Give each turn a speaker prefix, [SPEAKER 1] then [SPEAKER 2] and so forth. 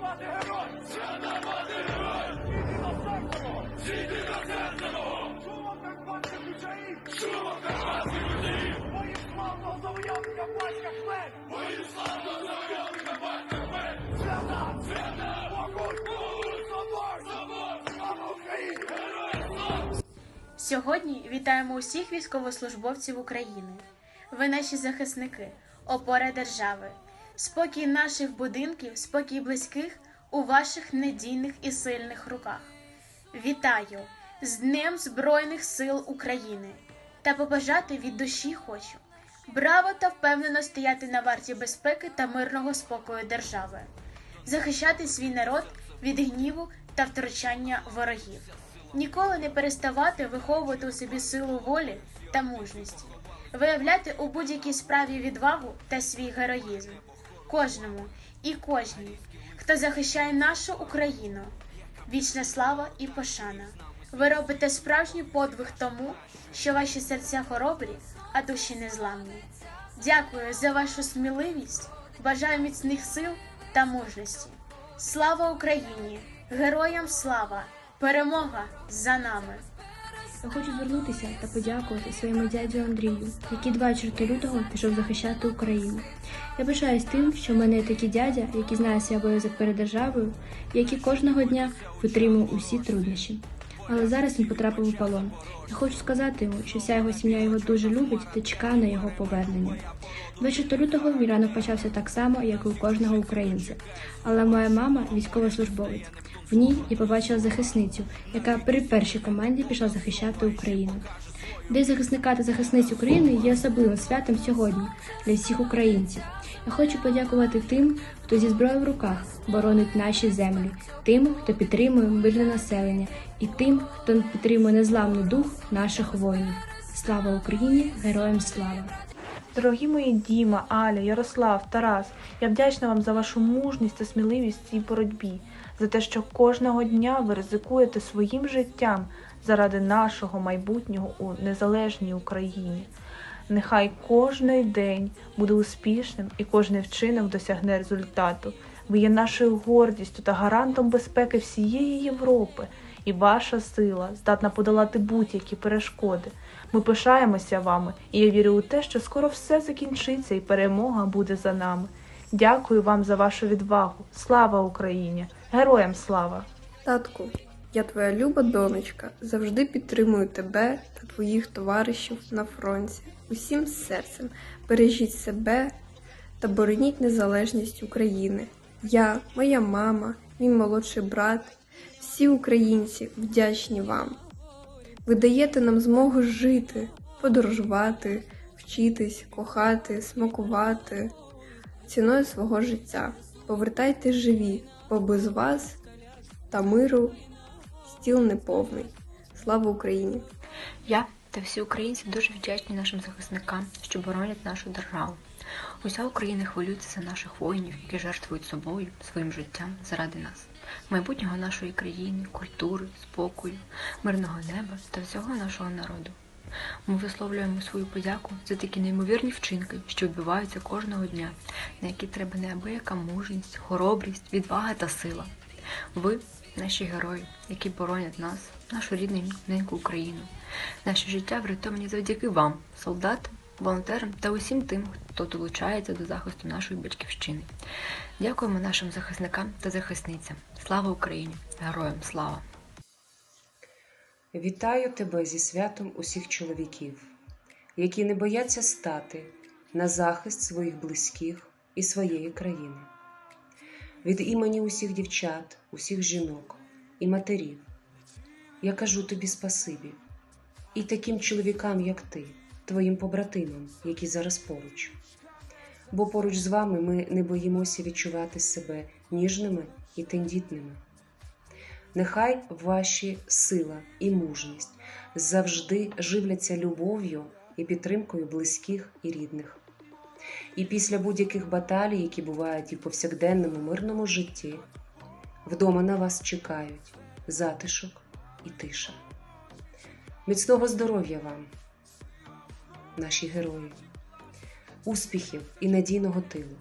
[SPEAKER 1] Мати герой! Свята мати герой! Зійди до серцевого! Зійди до серцевого! Шумом карпатських ключаїв! Шумом карпатських ключаїв! Моїм славного завойовника батька хмель! Моїм славного завойовника батька хмель! Свята! Свята! Могуть! Могуть! Собор! Собор! Слава Україні! Героям слава!
[SPEAKER 2] Сьогодні вітаємо усіх військовослужбовців України. Ви наші захисники, опора держави, спокій наших будинків, спокій близьких у ваших надійних і сильних руках. Вітаю з Днем Збройних сил України. Та побажати від душі хочу. Браво та впевнено стояти на варті безпеки та мирного спокою держави, захищати свій народ від гніву та втручання ворогів. Ніколи не переставати виховувати у собі силу волі та мужності, виявляти у будь-якій справі відвагу та свій героїзм, кожному і кожній, хто захищає нашу Україну. Вічна слава і пошана. Ви робите справжній подвиг тому, що ваші серця хоробрі, а душі незламні. Дякую за вашу сміливість, бажаю міцних сил та мужності. Слава Україні! Героям слава! Перемога за нами!
[SPEAKER 3] Я хочу звернутися та подякувати своєму дяді Андрію, який 24 лютого пішов захищати Україну. Я пишаюсь тим, що в мене є такий дядя, який знає свій обов'язок перед державою, який кожного дня витримує усі труднощі. Але зараз він потрапив у полон. Я хочу сказати йому, що вся його сім'я його дуже любить та чекає на його повернення. 24 лютого мій ранок почався так само, як і у кожного українця. Але моя мама військовослужбовець. В ній я побачила захисницю, яка при першій команді пішла захищати Україну. День захисника та захисниць України є особливим святом сьогодні для всіх українців. Я хочу подякувати тим, хто зі зброєю в руках боронить наші землі, тим, хто підтримує мирне населення, і тим, хто підтримує незламний дух наших воїнів. Слава Україні! Героям слава!
[SPEAKER 4] Дорогі мої Діма, Аля, Ярослав, Тарас, я вдячна вам за вашу мужність та сміливість в цій боротьбі, за те, що кожного дня ви ризикуєте своїм життям заради нашого майбутнього у незалежній Україні. Нехай кожний день буде успішним і кожний вчинок досягне результату. Ви є нашою гордістю та гарантом безпеки всієї Європи, і ваша сила здатна подолати будь-які перешкоди. Ми пишаємося вами, і я вірю у те, що скоро все закінчиться і перемога буде за нами. Дякую вам за вашу відвагу. Слава Україні! Героям слава!
[SPEAKER 5] Татку, я твоя люба донечка, завжди підтримую тебе та твоїх товаришів на фронті. Усім серцем бережіть себе та бороніть незалежність України. Я, моя мама, мій молодший брат, всі українці вдячні вам. Ви даєте нам змогу жити, подорожувати, вчитись, кохати, смакувати ціною свого життя. Повертайтесь живі, бо без вас та миру стіл неповний. Слава Україні!
[SPEAKER 6] Я та всі українці дуже вдячні нашим захисникам, що боронять нашу державу. Уся Україна хвилюється за наших воїнів, які жертвують собою, своїм життям заради нас, майбутнього нашої країни, культури, спокою, мирного неба та всього нашого народу. Ми висловлюємо свою подяку за такі неймовірні вчинки, що відбуваються кожного дня, на які треба неабияка мужність, хоробрість, відвага та сила. Ви наші герої, які боронять нас, нашу рідну Україну. Наше життя врятовані завдяки вам, солдатам, волонтерам та усім тим, хто долучається до захисту нашої батьківщини. Дякуємо нашим захисникам та захисницям. Слава Україні! Героям слава!
[SPEAKER 7] Вітаю тебе зі святом усіх чоловіків, які не бояться стати на захист своїх близьких і своєї країни. Від імені усіх дівчат, усіх жінок і матерів я кажу тобі спасибі і таким чоловікам, як ти, твоїм побратимам, які зараз поруч. Бо поруч з вами ми не боїмося відчувати себе ніжними і тендітними. Нехай ваші сила і мужність завжди живляться любов'ю і підтримкою близьких і рідних. І після будь-яких баталій, які бувають і в повсякденному мирному житті, вдома на вас чекають затишок і тиша. Міцного здоров'я вам, наші герої, успіхів і надійного тилу.